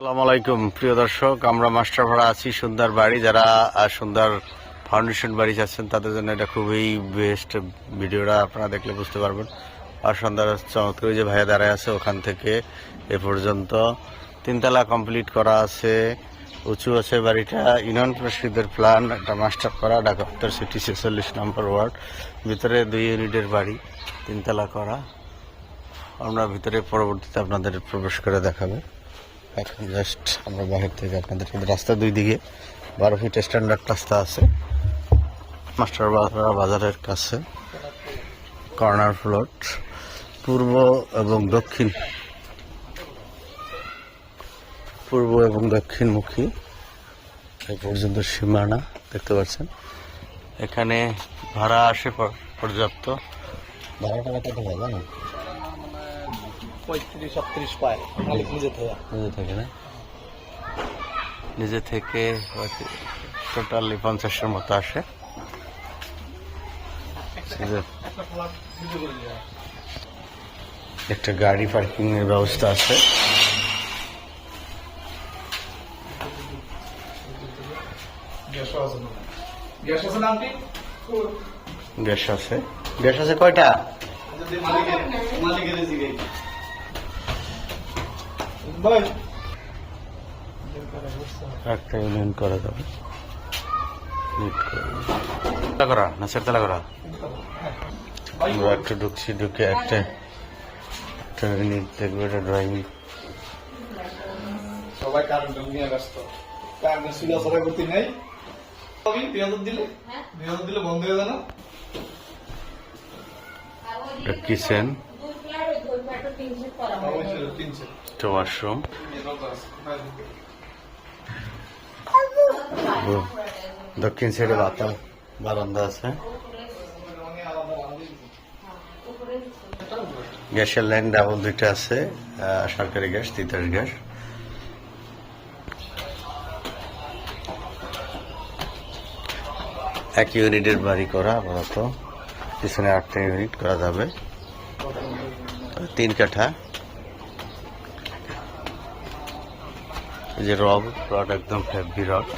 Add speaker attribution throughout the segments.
Speaker 1: আসসালামু আলাইকুম, প্রিয় দর্শক। আমরা মাস্টার ভাড়া আছি, সুন্দর বাড়ি। যারা সুন্দর ফাউন্ডেশন বাড়ি চাচ্ছেন তাদের জন্য এটা খুবই বেস্ট ভিডিওটা আপনারা দেখলে বুঝতে পারবেন। আর সুন্দর, চমৎকার যে ভাইয়া দাঁড়ায় আছে ওখান থেকে এ পর্যন্ত। তিনতলা কমপ্লিট করা আছে। উঁচু আছে বাড়িটা। ইউনিয়ন পরিষদের প্ল্যান একটা মাস্টার করা, ঢাকা উত্তর সিটি ছেচল্লিশ নম্বর ওয়ার্ড ভিতরে দুই ইউনিটের বাড়ি, তিনতলা করা। আমরা ভিতরে পরবর্তীতে আপনাদের প্রবেশ করে দেখাবো। এখন জাস্ট আমরা বাহির থেকে আপনাদের রাস্তা দুই দিকে বারো ফিট স্ট্যান্ডার্ড রাস্তা আছে। মাস্টার বাজার বাজারের কাছে। কর্নার ফ্লোট পূর্ব এবং দক্ষিণ। পূর্ব এবং দক্ষিণমুখী। এই পর্যন্ত সীমানা, দেখতে পাচ্ছেন। এখানে ভাড়া আসে পর- পর্যাপ্ত। ভাড়াটা কত টাকা জানেন?
Speaker 2: পঁয়ত্রিশ ছত্রিশ পায়। মালিক নিজে থেকে।
Speaker 1: নিজে থেকে না? নিজে থেকে টোটালি পঞ্চাশের মতো আসে। একটা গাড়ি পার্কিং এর ব্যবস্থা আছে।
Speaker 2: গ্যাস আছে গ্যাস আছে
Speaker 1: কয়টা?
Speaker 2: মালিকের
Speaker 1: একটা ইউনিয়ন করা যাবে নিট করে না তেলা করা? আমরা একটু ঢুকছি ঢুকে একটা একটা ইউনিট দেখব এটা ড্রয়িং
Speaker 2: সবাই কারেন্ট নিয়ে ব্যস্ত? কারেন্টের নেই? দিলে? দিলে বন্ধ হয়ে যায় না?
Speaker 1: কিচেন একটা ওয়াশরুম দক্ষিণ সাইডে বাতাম বারান্দা আছে। গ্যাসের লাইন ডাবল দুইটা আছে সরকারি গ্যাস, তিতাস গ্যাস। এক ইউনিটের বাড়ি করা আপাতত। পিছনে আটটা ইউনিট করা যাবে। তিন কাঠা। যে রড রড একদম হেভি রড।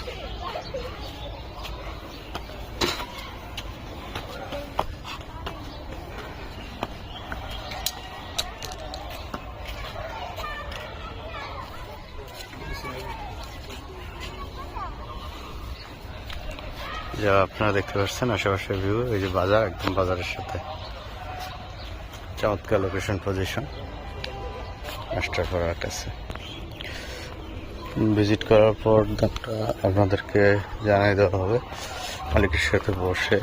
Speaker 1: যা আপনারা দেখতে পাচ্ছেন আশেপাশের ভিউ এই যে বাজার, একদম বাজারের সাথে। চমৎকার লোকেশন পজিশন করা কাছে ভিজিট করার পর দামটা আপনাদেরকে জানিয়ে দেওয়া হবে। মালিকের সাথে বসে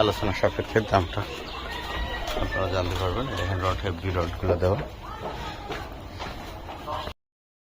Speaker 1: আলোচনা সাপেক্ষে দামটা আপনারা জানতে পারবেন। এখানে রড হেভি রডগুলো দেওয়া।